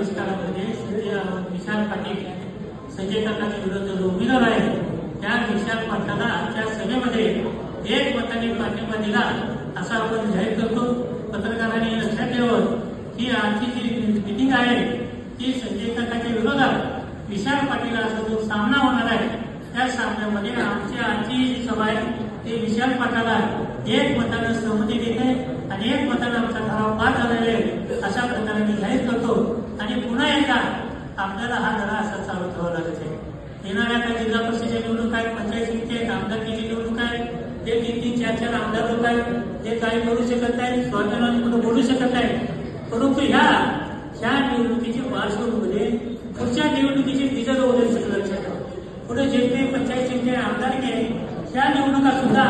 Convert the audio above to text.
विशाल पाटील संजय काकाच्या विरुद्ध जो उमेदवार आहे त्या विशाल पाटलाला आजच्या सभेमध्ये एक मताने पाठिंबा दिला असा आपण जाहीर करतो. पत्रकारांनी लक्षात ठेवत की आजची जी मिटिंग आहे ती संजय काकाच्या विरोधात विशाल पाटीलाचा जो सामना होणार आहे त्या सामन्यामध्ये आमची आजची जी सभा आहे ते विशाल पाटाला एक मतानं सहमती देते आणि एक मतानं आमचा ठराव पास झालेला आहे अशा प्रकारे आणि आपल्याला हा लढा असा चालू ठेवावा लागत आहे येणाऱ्या काही जिल्हा परिषदेच्या निवडणूक आहेत पंचायत समिती आहेत आमदारकीची निवडणूक आहे जे तीन तीन चार चार आमदार लोक आहेत ते काही करू शकत नाही स्वाभिमानी बोलू शकत नाही परंतु ह्या ह्या निवडणुकीच्या पार्श्वभूमीमध्ये पुढच्या निवडणुकीचे रिझल्ट वगैरे सगळं लक्षात ठेवा. पुढे जे काही पंचायत समिती आमदारकी आहे त्या निवडणुका सुद्धा